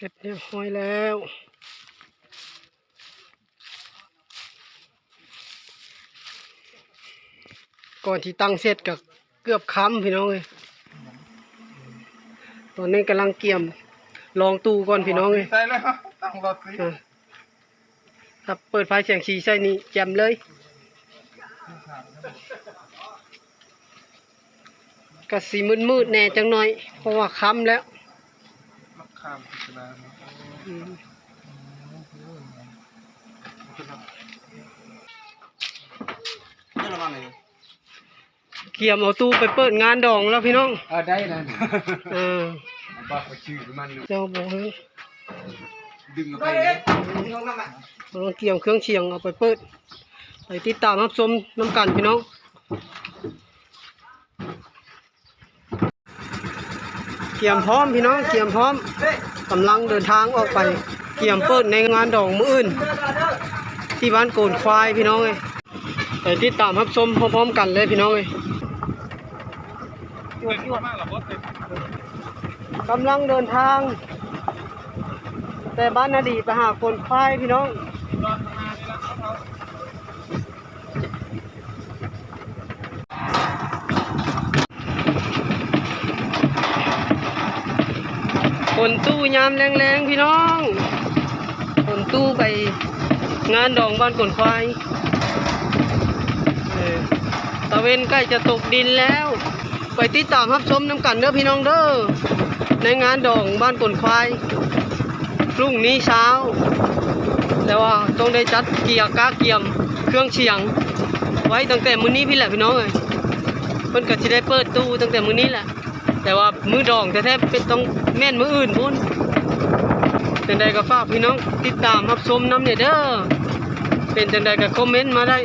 เสร็จเรียบร้อยแล้ว ก่อนที่ตั้งเสร็จก็เกือบค้ำพี่น้องเลยตอนนี้กำลังเกี่ยมลองตู้ก่อนพี่น้องเลยใส่แล้วตั้งรถสิอะถ้าเปิดไฟเสียงสีใส่นี่แจ่มเลยก็สีมืดๆแน่จังหน่อย เพราะว่าค้ำแล้วมะ ขามพิจารณาอืมนี่ละมันเลยเกี่ยมเอาตู้ไปเปิดงานดองแล้วพี่น้องเออได้นะเออบ้าไปชื่อมันเจ้าบอกให้ดึงไปเลยน้องน้ำมันเราเกี่ยมเครื่องเชียงเอาไปเปิด ไปติดตามรับชมน้ำกันพี่น้องเกี่ยมพร้อมพี่น้องเกี่ยมพร้อม กำลังเดินทางออกไปเกี่ยมเปิดในงานดอกมืออื่น ที่บ้านโกนควายพี่น้องเลยไปติดตามรับชมพร้อมๆกันเลยพี่น้องเลยกหรอรถเลยกำลังเดินทาง แต่บ้านนาดีไปหาโกนควายพี่น้อง รถมานี่ละเขา คนตู้ยามแรงๆพี่น้องคนตู้ไปงานดองบ้านกนควายเออตะเวนใกล้จะตกดินแล้ว ไปติดตามรับชมน้ำกันเด้อพี่น้องเด้อในงานดองบ้านกนควายพรุ่งนี้เช้า แต่ว่าต้องได้จัดเกียร์กาเกียมเครื่องเชียง ไว้ตั้งแต่มื้อนี้พี่แหละพี่น้องเอ้ยเพิ่นก็สิได้เปิดตู้ตั้งแต่มื้อนี้แหละแต่ว่ามือดองแท้ๆเป็นต้อง แม่นมืออื่นพุ่นเป็นใดก็ฝากพี่น้องติดตามรับชมน้ำเนี่ยเด้อเป็นจังใดก็คอมเมนต์มาได้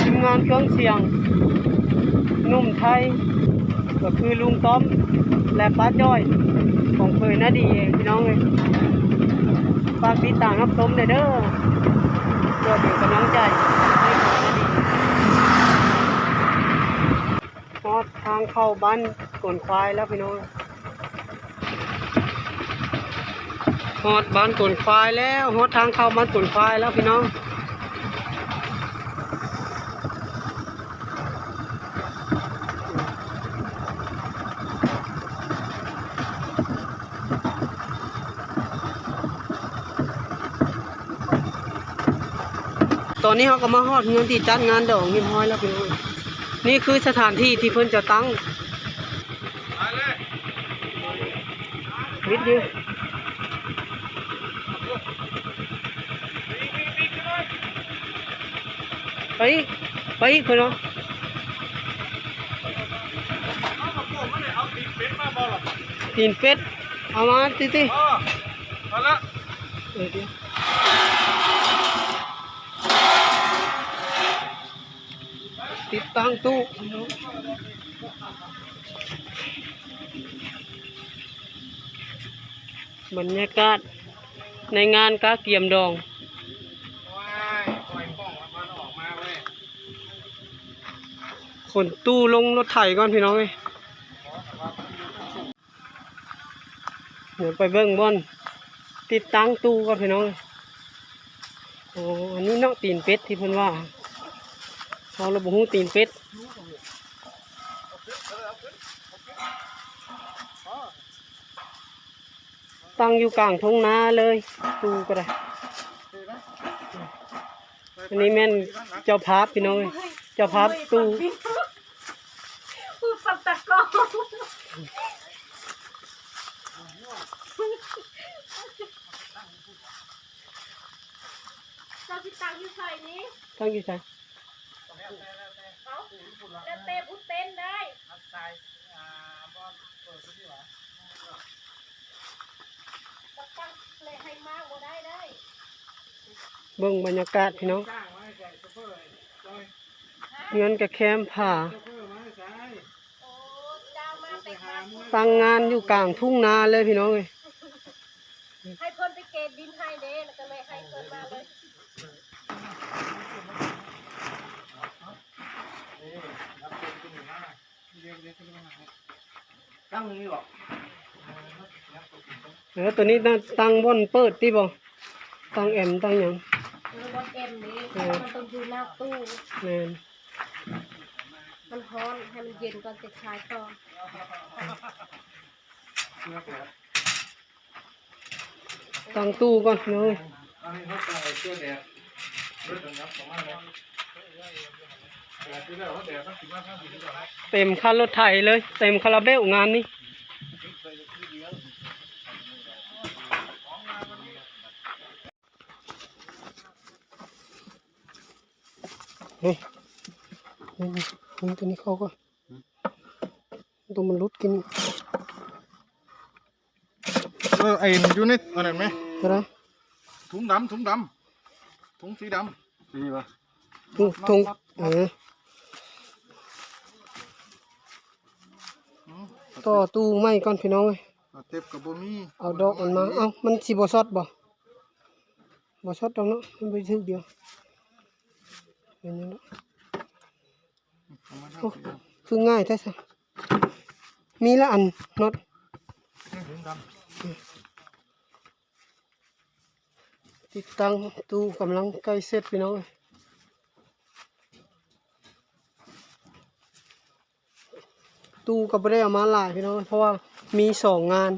ทีมงานเครื่องเสียงนุ่มไทย ก็คือลุงต้อมและป้าจ้อย ของเคยน่าดีเองพี่น้องเลยฝากติดตามรับชมเลยเด้อเพื่อเป็นกำลังใจให้ของนาดี ฮ อดทางเข้าบ้านกวนควายแล้วพี่น้องฮอดบ้านกวนควายแล้วฮอดทางเข้าบ้านกวนควายแล้วพี่น้องตอนนี้เขาก็มาฮอดเงินที่จัดงานดอกเรียบร้อยแล้วพี่น้อง นี่คือสถานที่ที่เพิ่นจะตั้งไปเลยวิทย์อยู่ไปอีกไปอีกเพิ่นเนาะเอามาโป่งมาเลยเอาตีเป็ดมาบอลหรอตีนเป็ด เอามาติติอ๋อมาละเออเดี๋ยว ติดตั้งตู้บรรยากาศในงานกาเกียมดองว้ายปล่อยป้องมันออกมาเว้ยขนตู้ลงรถไถก่อนพี่น้องเอ้ยเดี๋ยวไปเบิ้งบอนติดตั้งตู้ก่อนพี่น้องเอ้ยโอ้อันนี้เนาะตีนเป็ดที่เพิ่นว่า เราระบุหูตีนเป็ดตั้งอยู่กลางทุ่งนาเลยตู้ก็ได้อันนี้แม่นเจ้าภาพพี่น้องเอ้ยเจ้าภาพตู้พูดปัตตะกอเจ้าที่ตังอยู่ใส่นี้ตั้งอยู่ใช่ เอาแล้วเตะพุเต้นได้ปัตตังเลยให้มากบ่ได้ได้เบิ่งบรรยากาศพี่น้องเงินกับแคมผ่าโอ้เจ้ามาแต่ขาดตั้งงานอยู่กลางทุ่งนาเลยพี่น้องเอ้ยให้เพิ่นไปเกณฑ์ดินให้เด้แล้วก็เลยให้เพิ่นมาเลย กตั้งนี้หรอเออตัวนี้ตั้งตั้งบนเปิดที่บ่ตั้งแอมตั้งยังเออบนเอ็มนี้มันต้องอยู่หน้าตู้แม่นมันร้อนให้มันเย็นก่อนจะขายต่อตั้งตู้ก่อนเอ้ยอันนี้เขาตั้งไอ้เสื้อแดดเลือดงับสองอันเลย เขาแดดตั้งสิบห้าข้างสี่สิบห้าเต็มคันรถไถเลย เต็มคาราเบลงานนี้นี่นี่นี่นี่ตัวนี้เขาก็ตัวมันรุดกินเออไอ้อยู่ในอันนั้นไหมอะไรถุงดำถุงดำถุงสีดำสีปะ ทุ่งทุ่งเออต่อตู้ไม้ก่อนพี่น้องเอ้ยเต็บกับบ่มีเอาดอกมันมา เอ้ามันสิบ่ช็อตบ่บ่ช็อตดอกเนาะมันไปถึกเดียวเป็นยังไงเอามาทำโอ้สีดำคือง่ายแท้ซะมีละอันน็อตถุงดติดตั้งตู้กำลังใกล้เสร็จพี่น้องเอ้ย ตู้ก็บ่ได้เอามาหลายพี่น้องเพราะว่ามีสองงาน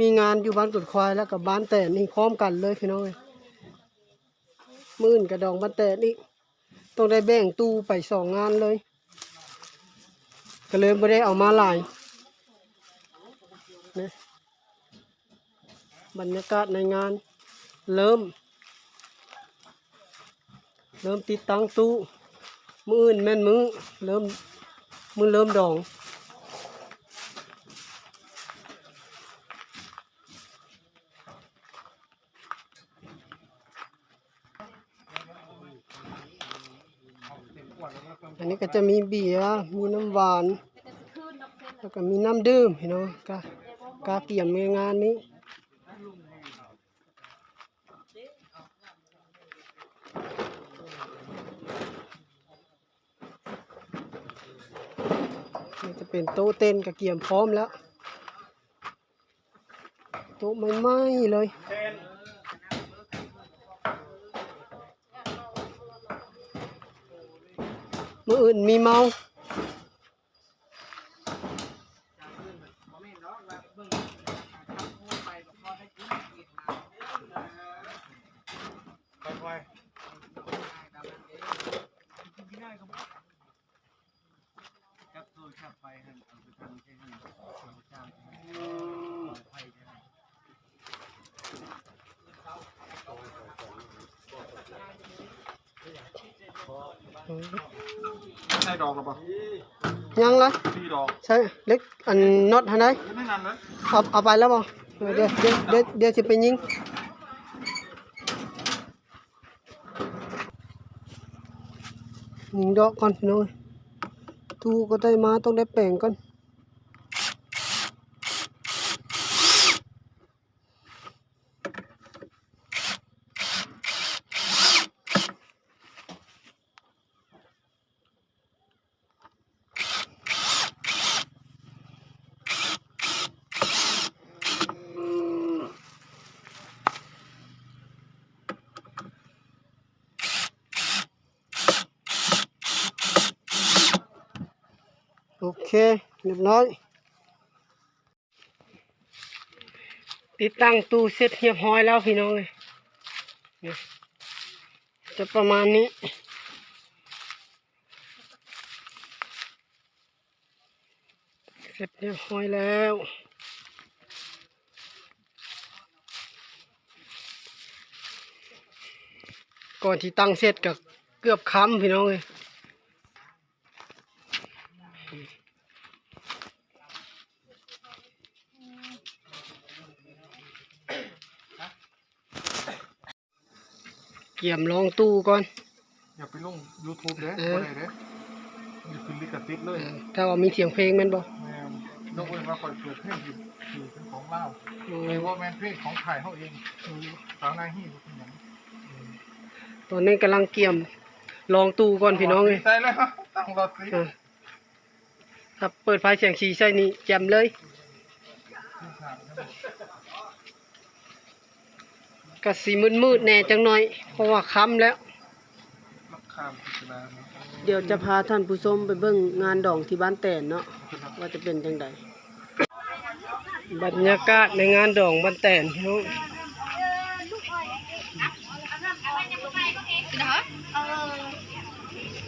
มีงานอยู่บ้านกุดควายแล้วกับบ้านแต่นี่พร้อมกันเลยพี่น้องมื่นกระดองบ้านแต่นี่ต้องได้แบ่งตู้ไปสองงานเลย ก็เลยไม่ได้เอามาหลายนะบรรยากาศในงานเริ่ม เริ่มติดตั้งตู้มืออื่นแม่นมือเริ่มมือเริ่มดอง อันนี้ก็จะมีเบียร์มีน้ำหวาน แล้วก็มีน้ำดื่มพี่น้องกากาเกี่ยมในงานนี้นี่จะเป็นโต๊ะเต้นกับเกี่ยมพร้อมแล้ว โต๊ะไม่ไหม้เลย มืออื่นมีเมา ใช่ดอกหรือเปล่ายังละสี่ดอกใช่เล็กอันน็อตหันได้ไม่นานนะเอาเอาไปแล้วบ่เออเดี๋ยวเดี๋ยวเดี๋ยวเดี๋ยวจะไปยิงยิงดอกก่อนพี่น้อยทูก็ได้มาต้องได้แปลงก่อน โอเคเรียบร้อย ติดตั้งตู้เสร็จเรียบร้อยแล้วพี่น้องเลยจะประมาณนี้เสร็จเรียบร้อยแล้ว ก่อนที่ตั้งเสร็จกับเกือบค้ำพี่น้องเลย กี่ยมลองตู้ก่อน อย่าไปลง YouTube เด้เอบ่อได้เด้อย่าขึ้นลิขสิทธิ์เลยถ้าว่ามีเสียงเพลงแม่นบ่แม่นกเอ้ยว่าคอยเปิดเพลงอยู่อยู่เป็นของเราอืมไม่ว่าแม่นเพลงของไทยเฮาเองสาวนายฮี่เป็นหยังตอนนี้กำลังเกี่ยมลองตู้ก่อนพี่น้องเลยใส่แล้วตั้งรถสิอะถ้าเปิดไฟเสียงชีใช่นี่แจ่มเลย เที่ขามครับก็สีมืดๆแน่จังหน่อย เพราะว่าค่ำแล้ว มักขามพิจารณาเนาะเดี๋ยวจะพาท่านผู้ชมไปเบิ่งงานดองที่บ้านแตนเนาะว่าจะเป็นจังไดบรรยากาศในงานดองบ้านแตนพี่น้อง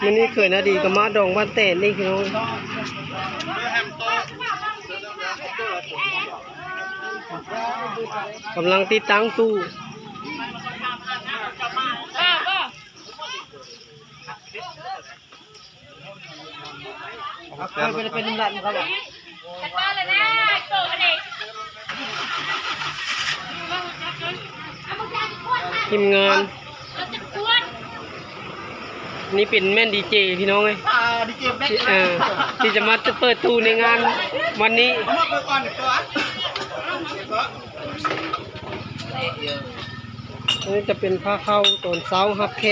มันนี่เคยนาดีกับมาดองบ้านแตนนี่พี่น้องกำลังติดตั้งตู้ เป็นเป็นหลำดับครับทีมงานนี่เป็นแม่นดีเจพี่น้องเลยดีเจแบ็คที่เออที่จะมาเปิดตูในงานวันนี้มาเปิดก่อนเดี๋ยวก่อนอันนี้จะเป็นผ้าเข้าตอนเช้าฮับแข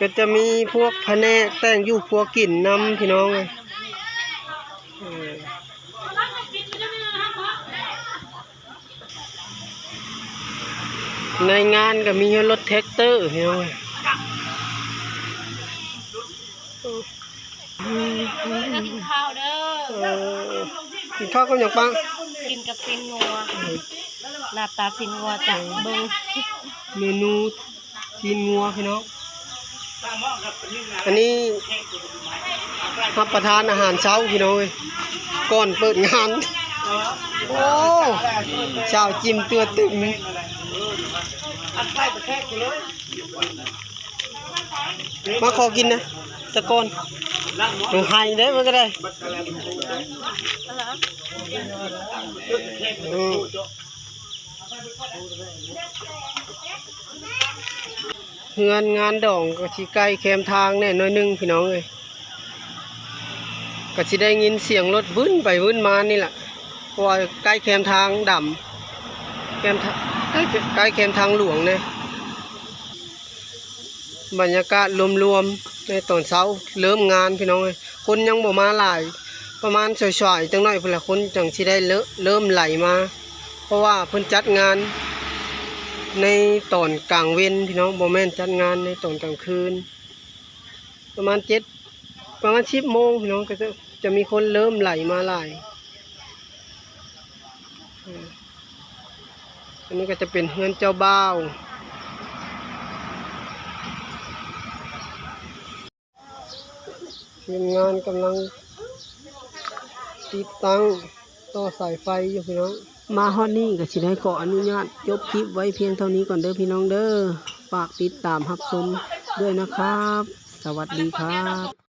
กอันหนึ่งเอ๊ะก็จะมีพวกพะแนกแต่งอยู่พวกกลิ่นนำพี่น้องเลยเออในงานก็มีรถแท็กเตอร์พี่น้องเอ้ยกินข้าวเด้อเออกินข้าวกับอย่างปังกินกับซินงัวลาบตาซินงัวจังเบิ้งเมนูจีนงัวพี่น้อง อันนี้รับประทานอาหารเช้าพี่น้องเอ้ยก่อนเปิดงาน โอ้ชาวจิมตัวตึงอันใส่ตะแคกไปเลยมาขอกินนะตะกอนหนูไห้ได้มันก็ได้อื เฮือนงานดองก็สิใกล้แคมทางแน่น้อยหนึงพี่น้องเลยก็สิได้ยินเสียงรถวึ้นไปวึ้นมานี่แหละเพราะว่าใกล้แคมทางดำแคมใกล้ใกล้แคมทางหลวงเนี่ยบรรยากาศรวมๆในตอนเช้าเริ่มงานพี่น้องเอ้ยคนยังบ่มาหลายประมาณช่อยๆจังหน่อยเพิ่นละคนจังสิได้เลอะเริ่มไหลมา เพราะว่าเพิ่นจัดงาน ในตอนกลางเว้นพี่น้องบ่แมนจัดงานในตอนกลางคืน ประมาณเจ็ดประมาณสิบโมงพี่น้องก็จะจะมีคนเริ่มไหลมาหลายอันนี้ก็จะเป็นเฮือนเจ้าบ่าวทีมงานกำลังติดตั้งต่อสายไฟอยู่พี่น้อง มาฮอดนี่ก็สิได้ขออนุญาตจบคลิปไว้เพียงเท่านี้ก่อนเด้อพี่น้องเด้อฝากติดตามรับชมด้วยนะครับ สวัสดีครับ